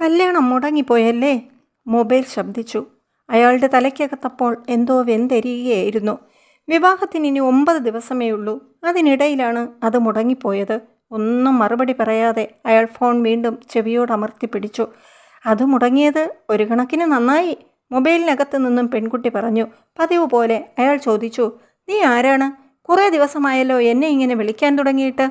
കല്യാണം മുടങ്ങിപ്പോയല്ലേ? മൊബൈൽ ശബ്ദിച്ചു. അയാളുടെ തലയ്ക്കകത്തപ്പോൾ എന്തോ വെന്തെരിയുകയായിരുന്നു വിവാഹത്തിന് ഇനി ഒമ്പത് ദിവസമേ ഉള്ളൂ. അതിനിടയിലാണ് അത് മുടങ്ങിപ്പോയത്. ഒന്നും മറുപടി പറയാതെ അയാൾ ഫോൺ വീണ്ടും ചെവിയോട് അമർത്തി പിടിച്ചു. അത് മുടങ്ങിയത് ഒരു കണക്കിന് നന്നായി മൊബൈലിനകത്ത് നിന്നും പെൺകുട്ടി പറഞ്ഞു. പതിവ് പോലെ അയാൾ ചോദിച്ചു നീ ആരാണ്? കുറേ ദിവസമായല്ലോ എന്നെ ഇങ്ങനെ വിളിക്കാൻ തുടങ്ങിയിട്ട്.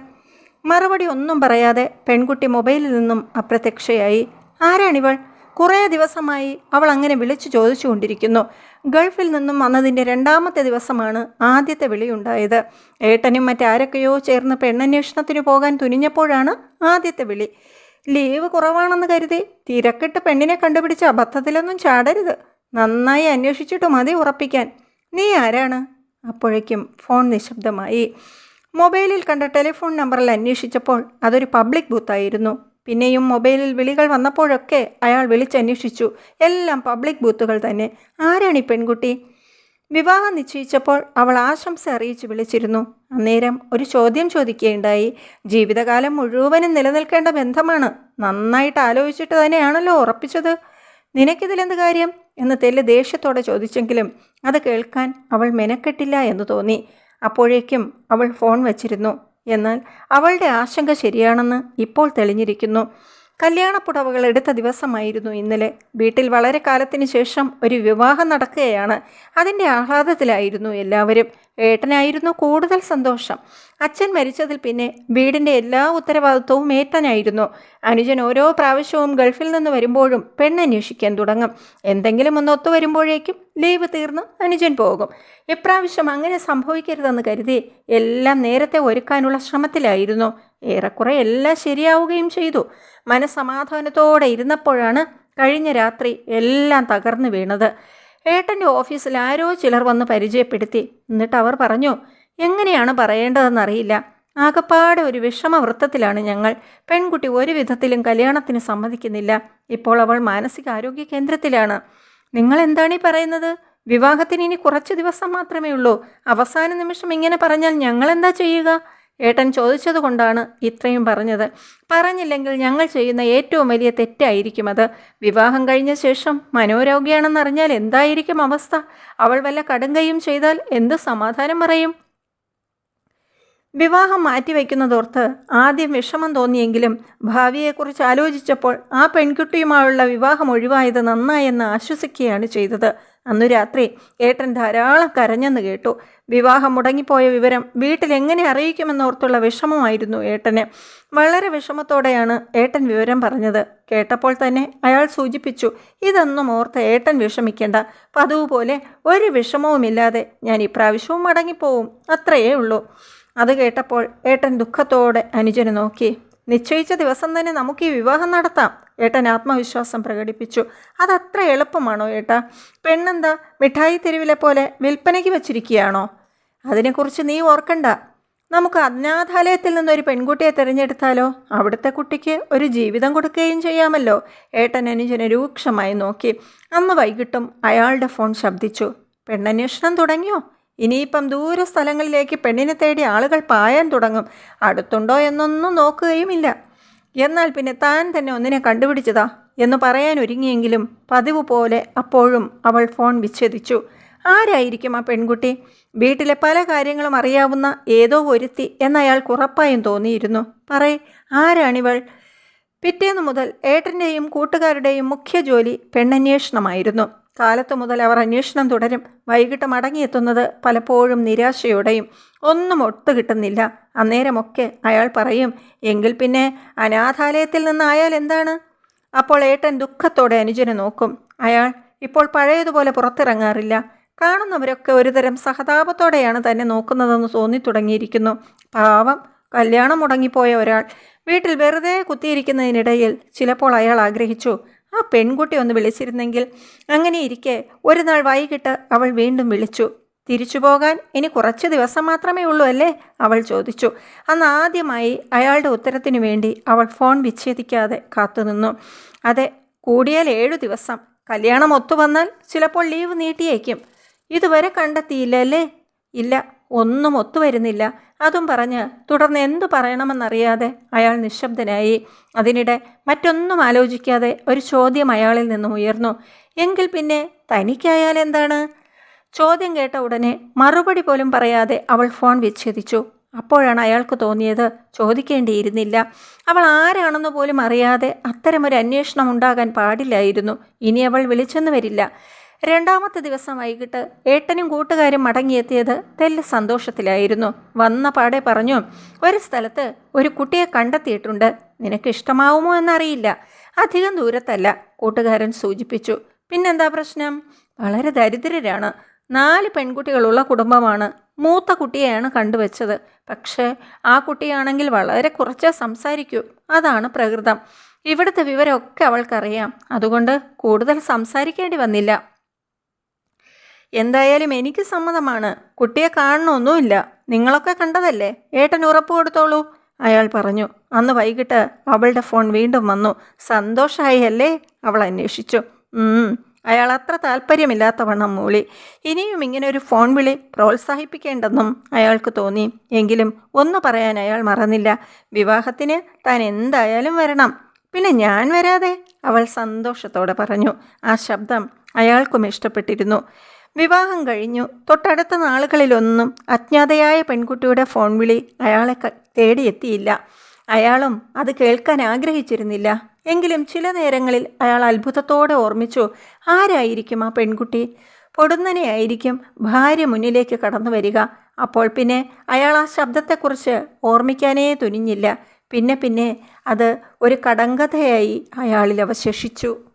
മറുപടി ഒന്നും പറയാതെ പെൺകുട്ടി മൊബൈലിൽ നിന്നും അപ്രത്യക്ഷയായി. ആരാണിവൾ? കുറേ ദിവസമായി അവൾ അങ്ങനെ വിളിച്ചു ചോദിച്ചുകൊണ്ടിരിക്കുന്നു. ഗൾഫിൽ നിന്നും വന്നതിന്റെ രണ്ടാമത്തെ ദിവസമാണ് ആദ്യത്തെ വിളിയുണ്ടായത്. ഏട്ടനും മറ്റാരൊക്കെയോ ചേർന്ന് പെണ്ണന്വേഷണത്തിന് പോകാൻ തുനിഞ്ഞപ്പോഴാണ് ആദ്യത്തെ വിളി. ലീവ് കുറവാണെന്ന് കരുതി തിരക്കിട്ട് പെണ്ണിനെ കണ്ടുപിടിച്ച അബദ്ധത്തിലൊന്നും ചാടരുത്. നന്നായി അന്വേഷിച്ചിട്ട് മതി ഉറപ്പിക്കാൻ. നീ ആരാണ്? അപ്പോഴേക്കും ഫോൺ നിശബ്ദമായി. മൊബൈലിൽ കണ്ട ടെലിഫോൺ നമ്പറിൽ അന്വേഷിച്ചപ്പോൾ അതൊരു പബ്ലിക് ബൂത്തായിരുന്നു. പിന്നെയും മൊബൈലിൽ വിളികൾ വന്നപ്പോഴൊക്കെ അയാൾ വിളിച്ചന്വേഷിച്ചു. എല്ലാം പബ്ലിക് ബൂത്തുകൾ തന്നെ. ആരാണ് ഈ പെൺകുട്ടി? വിവാഹം നിശ്ചയിച്ചപ്പോൾ അവൾ ആശംസ അറിയിച്ച് വിളിച്ചിരുന്നു. അന്നേരം ഒരു ചോദ്യം ചോദിക്കുകയുണ്ടായി. ജീവിതകാലം മുഴുവനും നിലനിൽക്കേണ്ട ബന്ധമാണ്. നന്നായിട്ട് ആലോചിച്ചിട്ട് തന്നെയാണല്ലോ ഉറപ്പിച്ചത്. നിനക്കിതിലെന്ത് കാര്യം? എന്ന് തെല്ല് ദേഷ്യത്തോടെ ചോദിച്ചെങ്കിലും അത് കേൾക്കാൻ അവൾ മെനക്കെട്ടില്ല എന്ന് തോന്നി. അപ്പോഴേക്കും അവൾ ഫോൺ വച്ചിരുന്നു. എന്നാൽ അവളുടെ ആശങ്ക ശരിയാണെന്ന് ഇപ്പോൾ തെളിഞ്ഞിരിക്കുന്നു. കല്യാണപ്പുടവകൾ എടുത്ത ദിവസമായിരുന്നു ഇന്നലെ. വീട്ടിൽ വളരെ കാലത്തിന് ശേഷം ഒരു വിവാഹം നടക്കുകയാണ്. അതിന്റെ ആഹ്ലാദത്തിലായിരുന്നു എല്ലാവരും. ഏട്ടനായിരുന്നു കൂടുതൽ സന്തോഷം. അച്ഛൻ മരിച്ചതിൽ പിന്നെ വീടിന്റെ എല്ലാ ഉത്തരവാദിത്വവും ഏട്ടനായിരുന്നു. അനുജൻ ഓരോ പ്രാവശ്യവും ഗൾഫിൽ നിന്ന് വരുമ്പോഴും പെണ്ണന്വേഷിക്കാൻ തുടങ്ങും. എന്തെങ്കിലും ഒന്ന് ഒത്തു വരുമ്പോഴേക്കും ലീവ് തീർന്ന് അനുജൻ പോകും. ഇപ്രാവശ്യം അങ്ങനെ സംഭവിക്കരുതെന്ന് കരുതി എല്ലാം നേരത്തെ ഒരുക്കാനുള്ള ശ്രമത്തിലായിരുന്നു. ഏറെക്കുറെ എല്ലാം ശരിയാവുകയും ചെയ്തു. മനസ്സമാധാനത്തോടെ ഇരുന്നപ്പോഴാണ് കഴിഞ്ഞ രാത്രി എല്ലാം തകർന്നു വീണത്. ഏട്ടന്റെ ഓഫീസിൽ ആരോ ചിലർ വന്ന് പരിചയപ്പെടുത്തി. എന്നിട്ട് അവർ പറഞ്ഞു എങ്ങനെയാണ് പറയേണ്ടതെന്നറിയില്ല. ആകപ്പാടെ ഒരു വിഷമവൃത്തത്തിലാണ് ഞങ്ങൾ. പെൺകുട്ടി ഒരു വിധത്തിലും കല്യാണത്തിന് സമ്മതിക്കുന്നില്ല. ഇപ്പോൾ അവൾ മാനസികാരോഗ്യ കേന്ദ്രത്തിലാണ്. നിങ്ങൾ എന്താണ് ഈ പറയുന്നത്? വിവാഹത്തിന് ഇനി കുറച്ച് ദിവസം മാത്രമേ ഉള്ളൂ. അവസാന നിമിഷം ഇങ്ങനെ പറഞ്ഞാൽ ഞങ്ങൾ എന്താ ചെയ്യുക? ഏട്ടൻ ചോദിച്ചതുകൊണ്ടാണ് ഇത്രയും പറഞ്ഞത്. പറഞ്ഞില്ലെങ്കിൽ ഞങ്ങൾ ചെയ്യുന്ന ഏറ്റവും വലിയ തെറ്റായിരിക്കും അത്. വിവാഹം കഴിഞ്ഞ ശേഷം മനോരോഗിയാണെന്നറിഞ്ഞാൽ എന്തായിരിക്കും അവസ്ഥ? അവൾ വല്ല കടുങ്കയും ചെയ്താൽ എന്ത് സമാധാനം പറയും? വിവാഹം മാറ്റിവെക്കുന്നതോർത്ത് ആദ്യം വിഷമം തോന്നിയെങ്കിലും ഭാവിയെക്കുറിച്ച് ആലോചിച്ചപ്പോൾ ആ പെൺകുട്ടിയുമായുള്ള വിവാഹം ഒഴിവായത് നന്നായെന്ന് ആശ്വസിക്കുകയാണ് ചെയ്തത്. അന്നു രാത്രി ഏട്ടൻ ധാരാളം കരഞ്ഞെന്ന് കേട്ടു. വിവാഹം മുടങ്ങിപ്പോയ വിവരം വീട്ടിൽ എങ്ങനെ അറിയിക്കുമെന്നോർത്തുള്ള വിഷമമായിരുന്നു ഏട്ടന്. വളരെ വിഷമത്തോടെയാണ് ഏട്ടൻ വിവരം പറഞ്ഞത്. കേട്ടപ്പോൾ തന്നെ അയാൾ സൂചിപ്പിച്ചു ഇതൊന്നും ഓർത്ത് ഏട്ടൻ വിഷമിക്കേണ്ട. പതിവ് പോലെ ഒരു വിഷമവുമില്ലാതെ ഞാൻ ഇപ്രാവശ്യവും മടങ്ങിപ്പോവും. അത്രയേ ഉള്ളൂ. അത് കേട്ടപ്പോൾ ഏട്ടൻ ദുഃഖത്തോടെ അനുജനെ നോക്കി. നിശ്ചയിച്ച ദിവസം തന്നെ നമുക്ക് ഈ വിവാഹം നടത്താം. ഏട്ടൻ ആത്മവിശ്വാസം പ്രകടിപ്പിച്ചു. അതത്ര എളുപ്പമാണോ ഏട്ടാ? പെണ്ണെന്താ മിഠായി തെരുവിലെ പോലെ വിൽപ്പനയ്ക്ക് വച്ചിരിക്കുകയാണോ? അതിനെക്കുറിച്ച് നീ ഓർക്കണ്ട. നമുക്ക് അജ്ഞാതാലയത്തിൽ നിന്നൊരു പെൺകുട്ടിയെ തിരഞ്ഞെടുത്താലോ? അവിടുത്തെ കുട്ടിക്ക് ഒരു ജീവിതം കൊടുക്കുകയും ചെയ്യാമല്ലോ. ഏട്ടൻ അനുജനെ രൂക്ഷമായി നോക്കി. അന്ന് വൈകിട്ടും അയാളുടെ ഫോൺ ശബ്ദിച്ചു. പെണ്ണന്വേഷണം തുടങ്ങിയോ? ഇനിയിപ്പം ദൂര സ്ഥലങ്ങളിലേക്ക് പെണ്ണിനെ തേടി ആളുകൾ പായാൻ തുടങ്ങും. അടുത്തുണ്ടോ എന്നൊന്നും നോക്കുകയുമില്ല. എന്നാൽ പിന്നെ താൻ തന്നെ ഒന്നിനെ കണ്ടുപിടിച്ചതാ എന്ന് പറയാൻ ഒരുങ്ങിയെങ്കിലും പതിവ് പോലെ അപ്പോഴും അവൾ ഫോൺ വിച്ഛേദിച്ചു. ആരായിരിക്കും ആ പെൺകുട്ടി? വീട്ടിലെ പല കാര്യങ്ങളും അറിയാവുന്ന ഏതോ ഒരുത്തി എന്നയാൾക്ക് ഉറപ്പായും തോന്നിയിരുന്നു. പറയ് ആരാണിവൾ? പിറ്റേന്നു മുതൽ ഏട്ടന്റെയും കൂട്ടുകാരുടെയും മുഖ്യ ജോലി പെണ്ണന്വേഷണമായിരുന്നു. കാലത്തു മുതൽ അവർ അന്വേഷണം തുടരും. വൈകിട്ട് മടങ്ങിയെത്തുന്നത് പലപ്പോഴും നിരാശയോടെയും ഒന്നും ഒത്തു കിട്ടുന്നില്ല അന്നേരമൊക്കെ അയാൾ പറയും എങ്കിൽ പിന്നെ അനാഥാലയത്തിൽ നിന്നായാൽ എന്താണ്? അപ്പോൾ ഏട്ടൻ ദുഃഖത്തോടെ അനുജനെ നോക്കും. അയാൾ ഇപ്പോൾ പഴയതുപോലെ പുറത്തിറങ്ങാറില്ല. കാണുന്നവരൊക്കെ ഒരുതരം സഹതാപത്തോടെയാണ് തന്നെ നോക്കുന്നതെന്ന് തോന്നി തുടങ്ങിയിരിക്കുന്നു പാവം കല്യാണം മുടങ്ങിപ്പോയ ഒരാൾ. വീട്ടിൽ വെറുതെ കുത്തിയിരിക്കുന്നതിനിടയിൽ ചിലപ്പോൾ അയാൾ ആഗ്രഹിച്ചു ആ പെൺകുട്ടി ഒന്ന് വിളിച്ചിരുന്നെങ്കിൽ അങ്ങനെ ഇരിക്കെ ഒരു നാൾ വൈകിട്ട് അവൾ വീണ്ടും വിളിച്ചു. തിരിച്ചു പോകാൻ ഇനി കുറച്ച് ദിവസം മാത്രമേ ഉള്ളൂ അല്ലേ? അവൾ ചോദിച്ചു. അന്ന് ആദ്യമായി അയാളുടെ ഉത്തരത്തിനു വേണ്ടി അവൾ ഫോൺ വിച്ഛേദിക്കാതെ കാത്തുനിന്നു അതെ കൂടിയാൽ ഏഴു ദിവസം. കല്യാണം ഒത്തു വന്നാൽ ചിലപ്പോൾ ലീവ് നീട്ടിയേക്കും. ഇതുവരെ കണ്ടെത്തിയില്ല അല്ലേ? ഇല്ല ഒന്നും ഒത്തുവരുന്നില്ല. അതും പറഞ്ഞ് തുടർന്ന് എന്തു പറയണമെന്നറിയാതെ അയാൾ നിശബ്ദനായി. അതിനിടെ മറ്റൊന്നും ആലോചിക്കാതെ ഒരു ചോദ്യം അയാളിൽ നിന്നും ഉയർന്നു. എങ്കിൽ പിന്നെ തനിക്കായാൽ എന്താണ്? ചോദ്യം കേട്ട ഉടനെ മറുപടി പോലും പറയാതെ അവൾ ഫോൺ വിച്ഛേദിച്ചു. അപ്പോഴാണ് അയാൾക്ക് തോന്നിയത് ചോദിക്കേണ്ടിയിരുന്നില്ല. അവൾ ആരാണെന്ന് പോലും അറിയാതെ അത്തരമൊരു അന്വേഷണം ഉണ്ടാകാൻ പാടില്ലായിരുന്നു. ഇനി അവൾ വിളിച്ചെന്ന് വരില്ല. രണ്ടാമത്തെ ദിവസം വൈകിട്ട് ഏട്ടനും കൂട്ടുകാരും മടങ്ങിയെത്തിയത് തെല്ല് സന്തോഷത്തിലായിരുന്നു. വന്ന പാടെ പറഞ്ഞു ഒരു സ്ഥലത്ത് ഒരു കുട്ടിയെ കണ്ടെത്തിയിട്ടുണ്ട്. നിനക്ക് ഇഷ്ടമാവുമോ എന്നറിയില്ല. അധികം ദൂരത്തല്ല കൂട്ടുകാരൻ സൂചിപ്പിച്ചു. പിന്നെന്താ പ്രശ്നം? വളരെ ദരിദ്രരാണ്. നാല് പെൺകുട്ടികളുള്ള കുടുംബമാണ്. മൂത്ത കുട്ടിയെയാണ് കണ്ടുവച്ചത്. പക്ഷേ ആ കുട്ടിയാണെങ്കിൽ വളരെ കുറച്ചേ സംസാരിക്കൂ. അതാണ് പ്രകൃതം. ഇവിടുത്തെ വിവരമൊക്കെ അവൾക്കറിയാം. അതുകൊണ്ട് കൂടുതൽ സംസാരിക്കേണ്ടി വന്നില്ല. എന്തായാലും എനിക്ക് സമ്മതമാണ്. കുട്ടിയെ കാണണമൊന്നുമില്ല. നിങ്ങളൊക്കെ കണ്ടതല്ലേ? ഏട്ടൻ ഉറപ്പ് കൊടുത്തോളൂ. അയാൾ പറഞ്ഞു. അന്ന് വൈകിട്ട് അവളുടെ ഫോൺ വീണ്ടും വന്നു. സന്തോഷമായി അല്ലേ? അവൾ അന്വേഷിച്ചു. അയാൾ അത്ര താല്പര്യമില്ലാത്തവണ്ണം മൂളി. ഇനിയും ഇങ്ങനെ ഒരു ഫോൺ വിളി പ്രോത്സാഹിപ്പിക്കേണ്ടെന്നും അയാൾക്ക് തോന്നി. എങ്കിലും ഒന്ന് പറയാൻ അയാൾ മറന്നില്ല. വിവാഹത്തിന് താൻ എന്തായാലും വരണം. പിന്നെ ഞാൻ വരാതെ? അവൾ സന്തോഷത്തോടെ പറഞ്ഞു. ആ ശബ്ദം അയാൾക്കും ഇഷ്ടപ്പെട്ടിരുന്നു. വിവാഹം കഴിഞ്ഞു. തൊട്ടടുത്ത നാളുകളിലൊന്നും അജ്ഞാതയായ പെൺകുട്ടിയുടെ ഫോൺ വിളി അയാളെ തേടിയെത്തിയില്ല. അയാളും അത് കേൾക്കാൻ ആഗ്രഹിച്ചിരുന്നില്ല. എങ്കിലും ചില നേരങ്ങളിൽ അയാൾ അത്ഭുതത്തോടെ ഓർമ്മിച്ചു ആരായിരിക്കും ആ പെൺകുട്ടി? പൊടുന്നനെയായിരിക്കും. ഭാര്യ മുന്നിലേക്ക് കടന്നു വരിക. അപ്പോൾ പിന്നെ അയാൾ ആ ശബ്ദത്തെക്കുറിച്ച് ഓർമ്മിക്കാനേ തുനിഞ്ഞില്ല. പിന്നെ പിന്നെ അത് ഒരു കടങ്കഥയായി അയാളിൽ അവശേഷിച്ചു.